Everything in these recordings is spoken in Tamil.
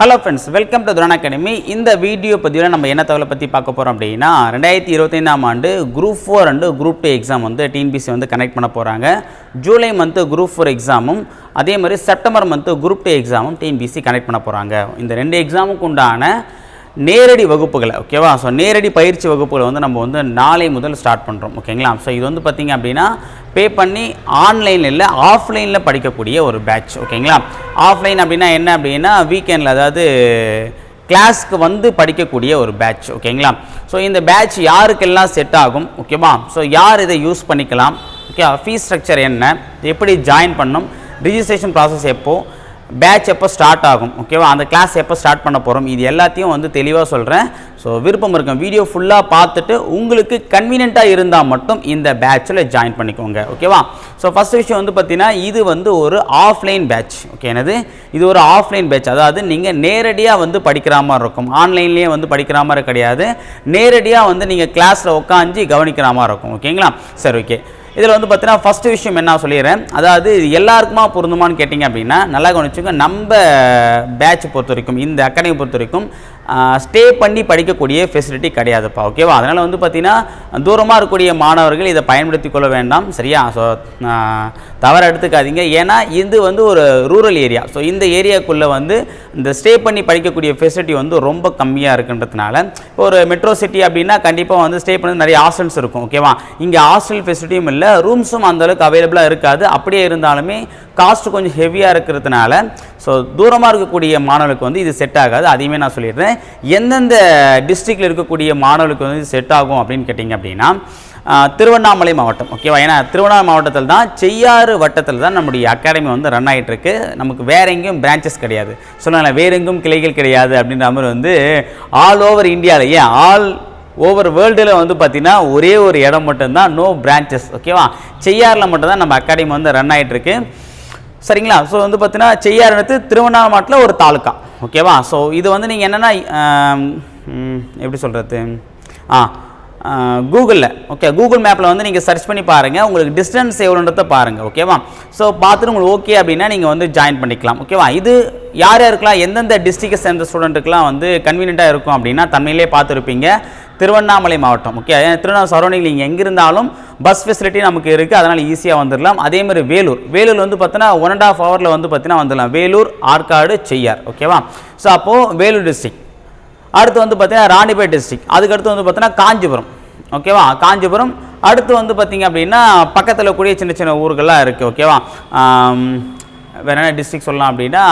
Hello friends welcome to Thuran academy இந்த வீடியோ பதிவில் நம்ம என்ன தகவலை பற்றி பார்க்க போகிறோம் அப்படின்னா ரெண்டாயிரத்தி இருபத்தைந்தாம் ஆண்டு group four and group two exam வந்து டிஎன்பிசி வந்து கனெக்ட் பண்ண போகிறாங்க ஜூலை மந்த்து குரூப் ஃபோர் எக்ஸாமும் அதே மாதிரி செப்டம்பர் மந்த்து குரூப் டூ எக்ஸாமும் டிஎன்பிசி கனெக்ட் பண்ண போகிறாங்க இந்த ரெண்டு எக்ஸாமுக்கு உண்டான நேரடி வகுப்புகளை ஓகேவா ஸோ நேரடி பயிற்சி வகுப்புகளை வந்து நம்ம வந்து நாளை முதல் ஸ்டார்ட் பண்ணுறோம் ஓகேங்களா ஸோ இது வந்து பார்த்திங்க அப்படின்னா பே பண்ணி ஆன்லைனில் இல்லை ஆஃப்லைனில் படிக்கக்கூடிய ஒரு பேட்ச் ஓகேங்களா ஆஃப்லைன் அப்படின்னா என்ன அப்படின்னா வீக்கெண்டில் அதாவது கிளாஸ்க்கு வந்து படிக்கக்கூடிய ஒரு பேட்ச் ஓகேங்களா ஸோ இந்த பேட்ச் யாருக்கெல்லாம் செட் ஆகும் ஓகேவா ஸோ யார் இதை யூஸ் பண்ணிக்கலாம் ஓகே ஃபீஸ் ஸ்ட்ரக்சர் என்ன? எப்படி ஜாயின் பண்ணணும்? ரிஜிஸ்ட்ரேஷன் ப்ராசஸ் எப்போ? பேட்ச் எப்போ ஸ்டார்ட் ஆகும் ஓகேவா அந்த கிளாஸ் எப்போ ஸ்டார்ட் பண்ண போகிறோம் இது எல்லாத்தையும் வந்து தெளிவாக சொல்கிறேன் ஸோ விருப்பம் இருக்கும். வீடியோ ஃபுல்லாக பார்த்துட்டு உங்களுக்கு கன்வீனியண்ட்டாக இருந்தால் மட்டும் இந்த பேட்சில் ஜாயின் பண்ணிக்கோங்க ஓகேவா ஸோ ஃபஸ்ட் விஷயம் வந்து பார்த்தீங்கன்னா இது வந்து ஒரு ஆஃப்லைன் பேட்ச் ஓகே என்னது? இது ஒரு ஆஃப்லைன் பேட்ச் அதாவது நீங்கள் நேரடியாக வந்து படிக்கிற மாதிரி இருக்கும். ஆன்லைன்லேயே வந்து படிக்கிற மாதிரி கிடையாது. நேரடியாக வந்து நீங்கள் கிளாஸில் உட்காந்து கவனிக்கிற மாதிரி இருக்கும் ஓகேங்களா சரி ஓகே இதில் வந்து பார்த்தீங்கன்னா ஃபஸ்ட்டு விஷயம் என்ன சொல்லிடுறேன்? அதாவது எல்லாருக்குமா பொருந்துமான்னு கேட்டிங்க அப்படின்னா நல்லா கவனிச்சுங்க நம்ம பேட்ச் பொறுத்த வரைக்கும் இந்த அகாடமி பொறுத்த வரைக்கும் ஸ்டே பண்ணி படிக்கக்கூடிய ஃபெசிலிட்டி கிடையாதுப்பா ஓகேவா அதனால் வந்து பார்த்திங்கன்னா தூரமாக இருக்கக்கூடிய மாணவர்கள் இதை பயன்படுத்தி கொள்ள வேண்டாம் சரியா? ஸோ தவறு எடுத்துக்காதீங்க. ஏன்னா இது வந்து ஒரு ரூரல் ஏரியா ஸோ இந்த ஏரியாக்குள்ளே வந்து இந்த ஸ்டே பண்ணி படிக்கக்கூடிய ஃபெசிலிட்டி வந்து ரொம்ப கம்மியாக இருக்குன்றதுனால இப்போ ஒரு மெட்ரோ சிட்டி அப்படின்னா கண்டிப்பாக வந்து ஸ்டே பண்ணி நிறைய ஹாஸ்டல்ஸ் இருக்கும் ஓகேவா இங்கே ஹாஸ்டல் ஃபெசிலிட்டியும் இல்லை ரூம்ஸும் அந்தளவுக்கு அவைலபிளாக இருக்காது. அப்படியே இருந்தாலுமே காஸ்ட் கொஞ்சம் ஹெவியாக இருக்கிறதுனால ஸோ தூரமாக இருக்கக்கூடிய மாணவர்களுக்கு வந்து இது செட் ஆகாது. அதையுமே நான் சொல்லிடுறேன். எந்தெந்த டிஸ்ட்ரிக்டில் இருக்கக்கூடிய மாணவர்களுக்கு வந்து செட் ஆகும் அப்படின்னு கேட்டிங்க அப்படின்னா திருவண்ணாமலை மாவட்டம். ஓகேவா ஏன்னா திருவண்ணாமலை மாவட்டத்தில் தான் செய்யாறு வட்டத்தில் தான் நம்முடைய அகாடமி வந்து ரன் ஆகிட்டு இருக்கு நமக்கு வேற எங்கேயும் பிரான்ச்சஸ் கிடையாது. சொன்னால வேற எங்கும் கிளைகள் கிடையாது அப்படின்ற மாதிரி வந்து ஆல் ஓவர் இந்தியாவில் ஏன்? ஆல் ஓவர் வேர்ல்டில் வந்து பார்த்திங்கன்னா ஒரே ஒரு இடம் மட்டும்தான் நோ பிரான்ச்சஸ் ஓகேவா செய்யாறில் மட்டும்தான் நம்ம அகாடமி வந்து ரன் ஆகிட்டு சரிங்களா? ஸோ வந்து பார்த்தீங்கன்னா செய்யார் எடுத்து திருவண்ணாமலை ஒரு தாலுக்கா. ஓகேவா ஸோ இது வந்து நீங்கள் என்னென்னா எப்படி சொல்கிறது ஆ கூகுளில் ஓகே கூகுள் மேப்பில் வந்து நீங்கள் சர்ச் பண்ணி பாருங்கள் உங்களுக்கு டிஸ்டன்ஸ் எவ்வளோன்றத பாருங்கள் ஓகேவா ஸோ பார்த்துட்டு உங்களுக்கு ஓகே அப்படின்னா நீங்கள் வந்து ஜாயின் பண்ணிக்கலாம் ஓகேவா இது யார் யாருக்கெல்லாம் எந்தெந்த டிஸ்ட்ரிக்டை சேர்ந்த ஸ்டூடெண்ட்டுக்கெலாம் வந்து கன்வீனியண்ட்டாக இருக்கும் அப்படின்னா தன்மையிலே பார்த்துருப்பீங்க. திருவண்ணாமலை மாவட்டம் ஓகே திருவண்ணாமலை சரௌண்டிங் நீங்கள் எங்கே இருந்தாலும் பஸ் ஃபெசிலிட்டி நமக்கு இருக்குது அதனால் ஈஸியாக வந்துடலாம் அதே மாதிரி வேலூர். வேலூர் வந்து பார்த்தீங்கன்னா ஒன் அண்ட் ஆஃப் ஹவரில் வந்து பார்த்தீங்கன்னா வந்துடலாம் வேலூர் ஆற்காடு செய்யார் ஓகேவா ஸோ அப்போது வேலூர் டிஸ்ட்ரிக்ட் அடுத்து வந்து பார்த்தீங்கன்னா ராணிபேட் டிஸ்ட்ரிக்ட் அதுக்கடுத்து வந்து பார்த்தீங்கன்னா காஞ்சிபுரம் ஓகேவா காஞ்சிபுரம். அடுத்து வந்து பார்த்தீங்க அப்படின்னா பக்கத்தில் கூடிய சின்ன சின்ன ஊர்கள்லாம் இருக்குது ஓகேவா ஆம், வேற என்ன டிஸ்ட்ரிக் சொல்லலாம் அப்படின்னா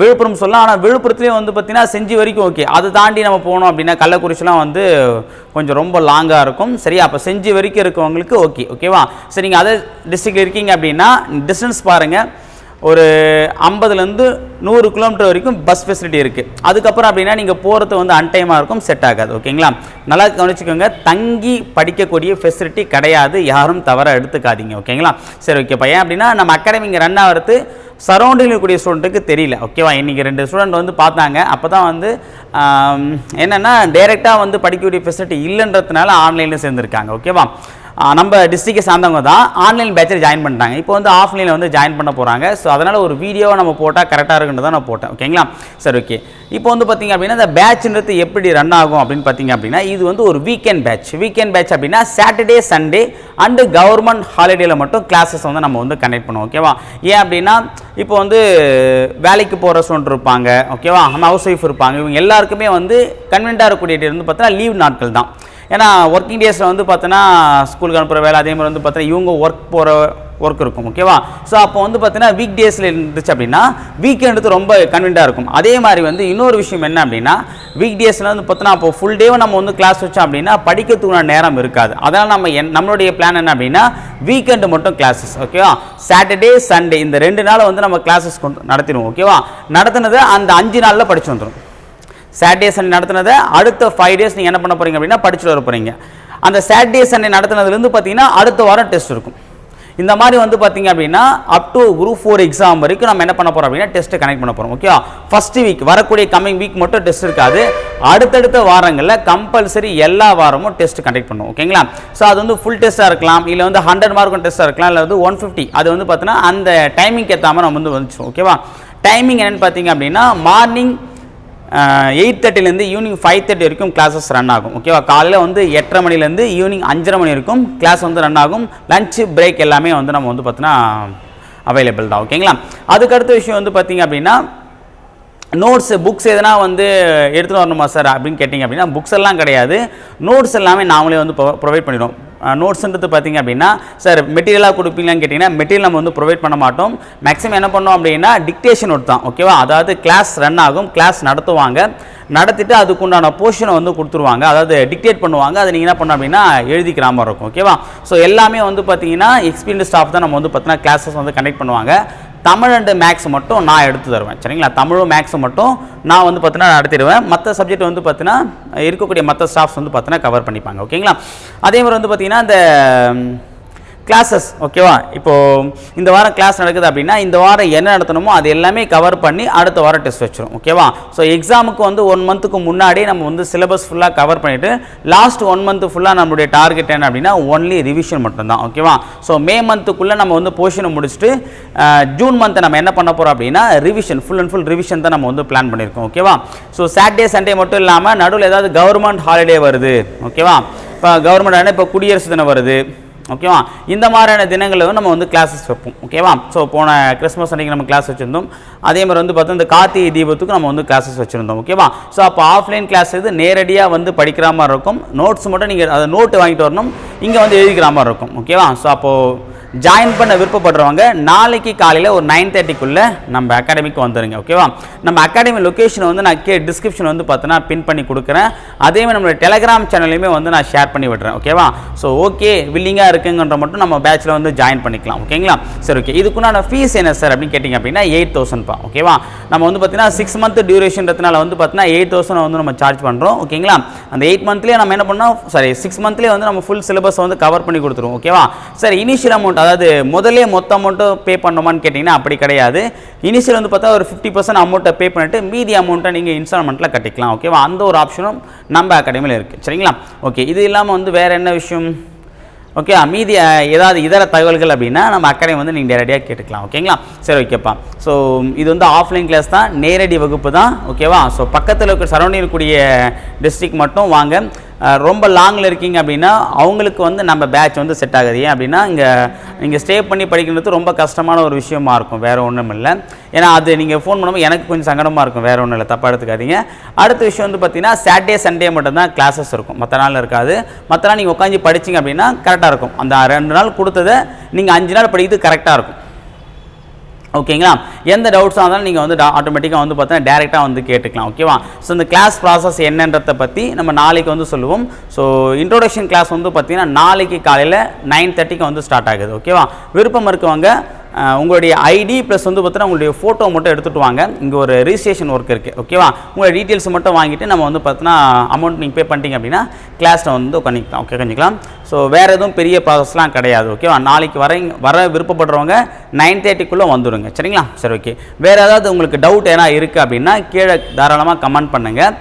விழுப்புரம் சொல்லலாம். ஆனால் விழுப்புரத்துலேயும் வந்து பார்த்தீங்கன்னா செஞ்சி வரைக்கும் ஓகே அதை தாண்டி நம்ம போனோம் அப்படின்னா கள்ளக்குறிச்சிலாம் வந்து கொஞ்சம் ரொம்ப லாங்காக இருக்கும். சரியா? அப்போ செஞ்சி வரைக்கும் இருக்கவங்களுக்கு ஓகே ஓகேவா சரி நீங்கள் அதர் டிஸ்ட்ரிக்டில் இருக்கீங்க அப்படின்னா டிஸ்டன்ஸ் பாருங்கள் ஒரு ஐம்பதுலேருந்து நூறு கிலோமீட்டர் வரைக்கும் பஸ் ஃபெசிலிட்டி இருக்குது அதுக்கப்புறம் அப்படின்னா நீங்கள் போகிறது வந்து அன்டைமாக இருக்கும் செட் ஆகாது. ஓகேங்களா நல்லா கவனிச்சுக்கோங்க. தங்கி படிக்கக்கூடிய ஃபெசிலிட்டி கிடையாது. யாரும் தவற எடுத்துக்காதீங்க. ஓகேங்களா சரி ஓகே பையன் அப்படின்னா நம்ம அகாடமி இங்கே ரன் ஆகிறது சரௌண்டிங் இருக்கக்கூடிய ஸ்டூடெண்ட்டுக்கு தெரியல. ஓகேவா இன்றைக்கி ரெண்டு ஸ்டூடெண்ட் வந்து பார்த்தாங்க. அப்போ தான் வந்து என்னென்னா டைரெக்டாக வந்து படிக்கக்கூடிய ஃபெசிலிட்டி இல்லைன்றதுனால ஆன்லைனில் சேர்ந்துருக்காங்க. ஓகேவா நம்ம டிஸ்ட்ரிக்டை சார்ந்தவங்க தான் ஆன்லைன் பேட்சில் ஜாயின் பண்ணிட்டாங்க. இப்போ வந்து ஆஃப்லைனில் வந்து ஜாயின் பண்ண போகிறாங்க ஸோ அதனால் ஒரு வீடியோவை நம்ம போட்டால் கரெக்டாக இருக்குன்னு தான் நான் போட்டேன். ஓகேங்களா சரி ஓகே இப்போ வந்து பார்த்தீங்க அப்படின்னா இந்த பேட்ச்ன்றது எப்படி ரன் ஆகும் அப்படின்னு பார்த்தீங்க அப்படின்னா இது வந்து ஒரு வீக்கெண்ட் பேட்ச் வீக்கெண்ட் பேட்ச் அப்படின்னா சாட்டர்டே சண்டே அண்டு கவர்மெண்ட் ஹாலிடேயில் மட்டும் கிளாஸஸ் வந்து நம்ம வந்து கனெக்ட் பண்ணுவோம். ஓகேவா ஏன் அப்படின்னா இப்போ வந்து வேலைக்கு போகிற ஸ்டூடெண்ட் இருப்பாங்க. ஓகேவா ஹவுஸ் ஒய்ஃப் இருப்பாங்க. இவங்க எல்லாருக்குமே வந்து கன்வென்ட்டாக இருக்கக்கூடிய வந்து பார்த்தீங்கன்னா லீவ் நாட்கள் தான். ஏன்னா ஒர்க்கிங் டேஸில் வந்து பார்த்தோன்னா ஸ்கூலுக்கு அனுப்புகிற வேலை அதே மாதிரி வந்து பார்த்தீங்கன்னா இவங்க ஒர்க் போகிற ஒர்க் இருக்கும் ஓகேவா ஸோ அப்போ வந்து பார்த்தீங்கன்னா வீக் டேஸில் இருந்துச்சு அப்படின்னா வீக்கெண்டுக்கு ரொம்ப கன்வீனியாக இருக்கும். அதே மாதிரி வந்து இன்னொரு விஷயம் என்ன அப்படின்னா வீக் டேஸில் வந்து பார்த்தோன்னா அப்போ ஃபுல் டேவும் நம்ம வந்து கிளாஸ் வச்சோம் அப்படின்னா படிக்கிறதுக்குள்ள நேரம் இருக்காது. அதனால் நம்ம என் நம்மளுடைய பிளான் என்ன அப்படின்னா வீக்கெண்டு மட்டும் கிளாஸஸ் ஓகேவா சாட்டர்டே சண்டே இந்த ரெண்டு நாள் வந்து நம்ம கிளாஸஸ் கொண்டு நடத்திடுவோம் ஓகேவா நடத்தினது அந்த அஞ்சு நாளில் படித்து வந்துடும் சாட்டர்டே சண்டே நடத்துனதை அடுத்த ஃபைவ் டேஸ் நீங்கள் என்ன பண்ண போகிறீங்க அப்படின்னா படிச்சுட்டு வர போகிறீங்க அந்த சாட்டர்டே சண்டே நடத்துனதுலேருந்து பார்த்தீங்கன்னா அடுத்த வாரம் டெஸ்ட் இருக்கும். இந்த மாதிரி வந்து பார்த்தீங்க அப்படின்னா up to group four exam வரைக்கும் நம்ம என்ன பண்ண போகிறோம் அப்படின்னா டெஸ்ட்டை கனெக்ட் பண்ண போகிறோம் ஓகே ஃபஸ்ட்டு வீக் வரக்கூடிய கமிங் வீக் மட்டும் டெஸ்ட் இருக்காது. அடுத்தடுத்த வாரங்களில் கம்பல்சரி எல்லா வாரமும் டெஸ்ட் கண்டக்ட் பண்ணுவோம் ஓகேங்களா ஸோ அது வந்து ஃபுல் டெஸ்ட்டாக இருக்கலாம் இல்லை வந்து ஹண்ட்ரட் மார்க்கும் டெஸ்ட்டாக இருக்கலாம் இல்லை வந்து ஒன் ஃபிஃப்டி அது வந்து பார்த்தீங்கன்னா அந்த டைமிங்க்கு ஏற்றாமல் நம்ம வந்து வந்துச்சு ஓகேவா டைமிங் என்னென்னு பார்த்தீங்க அப்படின்னா மார்னிங் எயிட் தேர்ட்டிலேருந்து ஈவினிங் ஃபைவ் தேர்ட்டி வரைக்கும் கிளாஸஸ் ரன் ஆகும். ஓகேவா காலையில் வந்து எட்டரை மணிலேருந்து ஈவினிங் அஞ்சரை மணி வரைக்கும் கிளாஸ் வந்து ரன் ஆகும். லன்ச் பிரேக் எல்லாமே வந்து நம்ம வந்து பார்த்தீங்கன்னா அவைலபிள் தான். ஓகேங்களா அதுக்கடுத்த விஷயம் வந்து பார்த்தீங்க அப்படின்னா நோட்ஸ் புக்ஸ் எதனா வந்து எடுத்துகிட்டு வரணுமா சார் அப்படின்னு கேட்டிங்க அப்படின்னா புக்ஸ் எல்லாம் கிடையாது. நோட்ஸ் எல்லாமே நாமளே வந்து ப்ரொவைட் பண்ணிடுவோம் நோட்ஸ்ன்றது பார்த்தீங்க அப்படின்னா சார் மெட்டீரியலாக கொடுப்பீங்களான்னு கேட்டிங்கன்னா மெட்டீரியல் நம்ம வந்து ப்ரொவைட் பண்ண மாட்டோம். மேக்ஸிமம் என்ன பண்ணோம் அப்படின்னா டிக்டேஷன் நோட் தான் ஓகேவா அதாவது கிளாஸ் ரன் ஆகும் கிளாஸ் நடத்துவாங்க. நடத்திட்டு அதுக்குண்டான போர்ஷனை வந்து கொடுத்துருவாங்க. அதாவது டிக்டேட் பண்ணுவாங்க. அதை நீங்கள் என்ன பண்ணோம் அப்படின்னா எழுதிக்கிற மாதிரி இருக்கும் ஓகேவா ஸோ எல்லாமே வந்து பார்த்தீங்கன்னா எக்ஸ்பீரியன்ஸ் ஸ்டாஃப் தான் நம்ம வந்து பார்த்தீங்கன்னா கிளாஸஸ் வந்து கண்டக்ட் பண்ணுவாங்க. தமிழ் அண்டு மேக்ஸ் மட்டும் நான் எடுத்து தருவேன். சரிங்களா? தமிழும் மேக்ஸும் மட்டும் நான் வந்து பார்த்தீங்கன்னா நடத்திடுவேன் மற்ற சப்ஜெக்ட் வந்து பார்த்தீங்கன்னா இருக்கக்கூடிய மற்ற ஸ்டாஃப்ஸ் வந்து பார்த்தீங்கன்னா கவர் பண்ணிப்பாங்க. ஓகேங்களா? அதே மாதிரி வந்து பார்த்தீங்கன்னா இந்த கிளாஸஸ் ஓகேவா இப்போது இந்த வாரம் கிளாஸ் நடக்குது அப்படின்னா இந்த வாரம் என்ன நடத்தணுமோ அது எல்லாமே கவர் பண்ணி அடுத்த வாரம் டெஸ்ட் வச்சிடும் ஓகேவா ஸோ எக்ஸாமுக்கு வந்து ஒன் மந்த்துக்கு முன்னாடி நம்ம வந்து சிலபஸ் ஃபுல்லாக கவர் பண்ணிவிட்டு லாஸ்ட் ஒன் மந்த் ஃபுல்லாக நம்மளுடைய டார்கெட் என்ன அப்படின்னா ஒன்லி ரிவிஷன் மட்டும்தான் ஓகேவா ஸோ மே மந்த்துக்குள்ளே நம்ம வந்து போர்ஷனை முடிச்சுட்டு ஜூன் மந்த்தை நம்ம என்ன பண்ண போகிறோம் அப்படின்னா revision full and full revision தான் நம்ம வந்து பிளான் பண்ணியிருக்கோம் ஓகேவா ஸோ சாட்டர்டே சண்டே மட்டும் இல்லாமல் நடுவில் ஏதாவது கவர்மெண்ட் ஹாலிடே வருது ஓகேவா இப்போ கவர்மெண்ட் ஆனால் இப்போ குடியரசு தினம் வருது ஓகேவா இந்த மாதிரியான தினங்களில் நம்ம வந்து கிளாஸஸ் வைப்போம். ஓகேவா ஸோ போன கிறிஸ்மஸ் அன்றைக்கி நம்ம கிளாஸ் வச்சுருந்தோம். அதே மாதிரி வந்து பார்த்தா இந்த கார்த்திகை தீபத்துக்கு நம்ம வந்து கிளாஸஸ் வச்சுருந்தோம். ஓகேவா ஸோ அப்போ ஆஃப்லைன் கிளாஸ் இது நேரடியாக வந்து படிக்கிற மாதிரி இருக்கும். நோட்ஸ் மட்டும் நீங்கள் அதை நோட்டு வாங்கிட்டு வரணும். இங்கே வந்து எழுதிக்கிற மாதிரி இருக்கும். ஓகேவா ஸோ அப்போது ஜாயின் பண்ண விருப்பப்படுறவங்க நாளைக்கு காலையில் ஒரு நைன் தேர்ட்டிக்குள்ளே நம்ம அகாடமிக்கு வந்துடுங்க ஓகேவா நம்ம அகாடமி லொக்கேஷனை வந்து நான் கே டிஸ்கிரிப்ஷன் வந்து பார்த்தோன்னா பின் பண்ணி கொடுக்குறேன். அதே மாதிரி நம்மளோட டெலகிராம் சேனல்லையுமே வந்து நான் ஷேர் பண்ணி விடுறேன் ஓகேவா ஸோ ஓகே வில்லிங்காக இருக்குங்கன்ற மட்டும் நம்ம பேட்சில் வந்து ஜாயின் பண்ணிக்கலாம் ஓகேங்களா சரி ஓகே இதுக்குண்டான ஃபீஸ் என்ன சார் அப்படின்னு கேட்டிங்க அப்படின்னா எயிட் தௌசண்ட்ப்பா ஓகேவா நம்ம வந்து பார்த்தீங்கன்னா சிக்ஸ் மந்த் டியூரேஷன்றதுனால வந்து பார்த்தீங்கன்னா எயிட் தௌசண்ட் வந்து நம்ம சார்ஜ் பண்ணுறோம் ஓகேங்களா அந்த எயிட் மந்த்லேயே நம்ம என்ன பண்ணோம் சாரி சிக்ஸ் மந்த்லேயே வந்து நம்ம ஃபுல் சிலபஸ் வந்து கவர் பண்ணி கொடுத்துருவோம் ஓகேவா சார் இனிஷியல் அமௌண்ட் அதாவது முதலே மொத்த அமௌண்ட்டும் பே பண்ணணுமான்னு கேட்டிங்கன்னா அப்படி கிடையாது. இனிஷியல் வந்து பார்த்தா ஒரு ஃபிஃப்டி பர்சன்ட் அமௌண்ட்டை பே பண்ணிட்டு மீதி அமௌண்ட்டை நீங்கள் இன்ஸ்டால்மெண்ட்டில் கட்டிக்கலாம் ஓகேவா அந்த ஒரு ஆப்ஷனும் நம்ம அகாடமியில் இருக்குது சரிங்களா? ஓகே இது இல்லாமல் வந்து வேறு என்ன விஷயம்? ஓகே மீதி ஏதாவது இதர தகவல்கள் அப்படின்னா நம்ம அக்கறை வந்து நீங்கள் நேரடியாக கேட்டுக்கலாம் ஓகேங்களா? சரி ஓகேப்பா ஸோ இது வந்து ஆஃப்லைன் கிளாஸ் தான் நேரடி வகுப்பு தான் ஓகேவா ஸோ பக்கத்தில் இருக்கிற சரௌண்டிங் இருக்கக்கூடிய டிஸ்ட்ரிக்ட் மட்டும் வாங்க. ரொம்ப லாங்கில் இருக்கீங்க அப்படின்னா அவங்களுக்கு வந்து நம்ம பேட்ச் வந்து செட் ஆகுது. ஏன் அப்படின்னா இங்கே நீங்கள் ஸ்டே பண்ணி படிக்கிறது ரொம்ப கஷ்டமான ஒரு விஷயமா இருக்கும். வேறு ஒன்றும் இல்லை. ஏன்னா அது நீங்கள் ஃபோன் பண்ணும்போது எனக்கு கொஞ்சம் சங்கடமாக இருக்கும். வேறு ஒன்றும் இல்லை. தப்பாக எடுத்துக்காதீங்க. அடுத்த விஷயம் வந்து பார்த்திங்கன்னா சாட்டர்டே சண்டே மட்டும்தான் கிளாஸஸ் இருக்கும். மற்ற நாள் இருக்காது. மற்ற நாள் நீங்கள் உட்காந்து படிச்சீங்க அப்படின்னா கரெக்டாக இருக்கும். அந்த ரெண்டு நாள் கொடுத்ததை நீங்கள் அஞ்சு நாள் படிக்கிறது கரெக்டாக இருக்கும். ஓகேங்களா? எந்த டவுட்ஸாக இருந்தாலும் நீங்கள் வந்து ஆட்டோமேட்டிக்காக வந்து பார்த்தீங்கன்னா டேரெக்டாக வந்து கேட்டுக்கலாம் ஓகேவா? ஸோ இந்த கிளாஸ் ப்ராசஸ் என்னன்றதை பற்றி நம்ம நாளைக்கு வந்து சொல்லுவோம். ஸோ இன்ட்ரோடக்ஷன் கிளாஸ் வந்து பார்த்தீங்கன்னா நாளைக்கு காலையில் நைன் தேர்ட்டிக்கு வந்து ஸ்டார்ட் ஆகுது ஓகேவா? விருப்பம் இருக்கவங்க உங்களுடைய ஐடி ப்ளஸ் வந்து பார்த்தீங்கன்னா உங்களுடைய ஃபோட்டோ மட்டும் எடுத்துகிட்டு வாங்க. இங்கே ஒரு ரிஜிஸ்ட்ரேஷன் ஒர்க் இருக்குது ஓகேவா உங்கள் டீட்டெயில்ஸ் மட்டும் வாங்கிட்டு நம்ம வந்து பார்த்தீங்கன்னா அமௌண்ட் நீங்கள் பே பண்ணிட்டீங்க அப்படின்னா கிளாஸில் வந்து உட்காந்துக்கலாம் ஓகே கொஞ்சிக்கலாம் ஸோ வேறு எதுவும் பெரிய ப்ராசஸ்லாம் கிடையாது. ஓகேவா நாளைக்கு வர வர விருப்பப்படுறவங்க நைன் தேர்ட்டிக்குள்ளே வந்துடுங்க சரிங்களா? சரி ஓகே வேறு ஏதாவது உங்களுக்கு டவுட் எதனா இருக்குது அப்படின்னா கீழே தாராளமாக கமெண்ட் பண்ணுங்கள்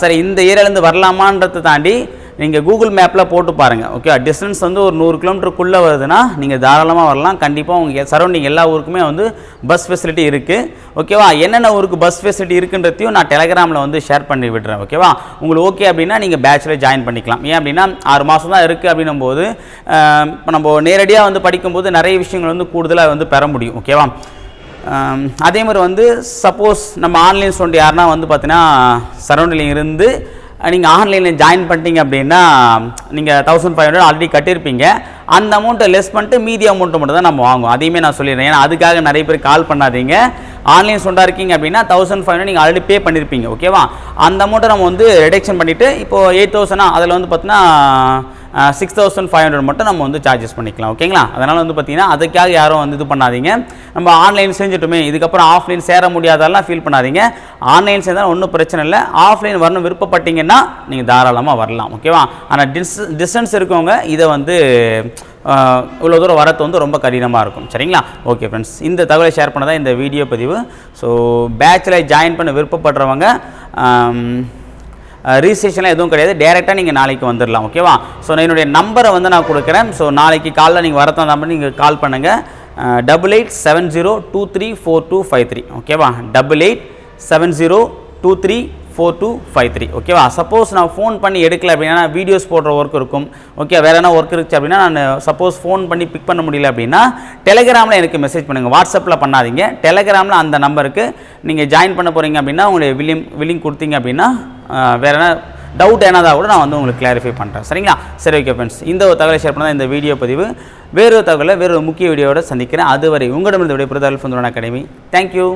சரி இந்த ஏரியாலேருந்து வரலாமான்றதை தாண்டி நீங்கள் கூகுள் மேப்பில் போட்டு பாருங்கள் ஓகே டிஸ்டன்ஸ் வந்து ஒரு நூறு கிலோமீட்டருக்குள்ளே வருதுன்னா நீங்கள் தாராளமாக வரலாம். கண்டிப்பாக உங்கள் சரௌண்டிங் எல்லா ஊருக்குமே வந்து பஸ் ஃபெசிலிட்டி இருக்குது ஓகேவா என்னென்ன ஊருக்கு பஸ் ஃபெசிலிட்டி இருக்குன்றதையும் நான் டெலகிராமில் வந்து ஷேர் பண்ணி விடுறேன். ஓகேவா உங்களுக்கு ஓகே அப்படின்னா நீங்கள் பேச்சில் ஜாயின் பண்ணிக்கலாம். ஏன் அப்படின்னா ஆறு மாதம் தான் இருக்குது அப்படின்னும் போது இப்போ நம்ம நேரடியாக வந்து படிக்கும்போது நிறைய விஷயங்கள் வந்து கூடுதலாக வந்து பெற முடியும். ஓகேவா அதே மாதிரி வந்து சப்போஸ் நம்ம ஆன்லைன் ஸ்டூடெண்ட் யாருன்னா வந்து பார்த்தீங்கன்னா சரௌண்டிங் இருந்து நீங்கள் ஆன்லைனில் ஜாயின் பண்ணிட்டீங்க அப்படின்னா நீங்கள் தௌசண்ட் ஃபைவ் ஹண்ட்ரட் ஆல்ரெடி கட்டியிருப்பீங்க அந்த அமௌண்ட்டை லெஸ் பண்ணிட்டு மீதி அமௌண்ட்டு மட்டும் தான் நம்ம வாங்குவோம். அதையுமே நான் சொல்லிடுறேன். ஏன்னா அதுக்காக நிறைய பேர் கால் பண்ணாதீங்க. ஆன்லைன் ஸ்டூடெண்டாக இருக்கீங்க அப்படின்னா தௌசண்ட் ஃபைவ் ஹண்ட்ரட் நீங்கள் ஆல்ரெடி பே பண்ணியிருப்பீங்க ஓகேவா அந்த அமௌண்ட்டை நம்ம வந்து ரிடக்ஷன் பண்ணிவிட்டு இப்போது எயிட் தௌசண்டா அதில் வந்து பார்த்தீங்கன்னா சிக்ஸ் தௌசண்ட் ஃபைவ் ஹண்ட்ரட் மட்டும் நம்ம வந்து சார்ஜஸ் பண்ணிக்கலாம் ஓகேங்களா? அதனால் வந்து பார்த்தீங்கன்னா அதுக்காக யாரும் வந்து இது பண்ணாதீங்க. நம்ம ஆன்லைன் செஞ்சுட்டுமே இதுக்கப்புறம் ஆஃப்லைன் சேர முடியாதெல்லாம் ஃபீல் பண்ணாதீங்க. ஆன்லைன் சேர்ந்தாலும் ஒன்றும் பிரச்சனை இல்லை. ஆஃப்லைன் வரணும் விருப்பப்பட்டீங்கன்னா நீங்கள் தாராளமாக வரலாம் ஓகேவா? ஆனால் டிஸ் டிஸ்டன்ஸ் இருக்கவங்க இதை வந்து இவ்வளோ தூரம் வரத்து வந்து ரொம்ப கடினமாக இருக்கும். சரிங்களா? ஓகே ஃப்ரெண்ட்ஸ் இந்த தகவலை ஷேர் பண்ணதான் இந்த வீடியோ பதிவு. ஸோ பேச்சில் ஜாயின் பண்ண விருப்பப்படுறவங்க ரிஜிஸ்ட்ரேஷன்லாம் எதுவும் கிடையாது. டேரெக்டாக நீங்கள் நாளைக்கு வந்துடலாம் ஓகேவா ஸோ நான் என்னுடைய நம்பரை வந்து நான் கொடுக்குறேன். ஸோ நாளைக்கு காலைல நீங்கள் வரதான் நம்பர் நீங்கள் கால் பண்ணுங்கள் double eight seven zero two three four two five three ஓகேவா double eight seven zero two three four two five three ஓகேவா சப்போஸ் நான் ஃபோன் பண்ணி எடுக்கல அப்படின்னா வீடியோஸ் போடுற ஒர்க் இருக்கும் ஓகே வேறு என்ன ஒர்க் இருந்துச்சு அப்படின்னா நான் சப்போஸ் ஃபோன் பண்ணி பிக் பண்ண முடியல அப்படின்னா டெலகிராமில் எனக்கு மெசேஜ் பண்ணுங்கள் வாட்ஸ்அப்பில் பண்ணாதீங்க. டெலகிராமில் அந்த நம்பருக்கு நீங்கள் ஜாயின் பண்ண போகிறீங்க அப்படின்னா உங்களுடைய வில்லிங் வில்லிங் கொடுத்தீங்க அப்படின்னா வேறு என்ன? டவுட் என்னதா கூட நான் வந்து உங்களுக்கு கிளாரிஃபை பண்ணுறேன் சரிங்களா? சரி ஓகே ஃப்ரெண்ட்ஸ் இந்த ஒரு தகவலை ஷேர் பண்ண இந்த வீடியோ பதிவு வேறொரு தகவலை வேறொரு முக்கிய வீடியோவோட சந்திக்கிறேன். அதுவரை உங்களிடமிருந்து விடைபெறுதல் ஃபந்துரான் அகாடமி. தேங்க்யூ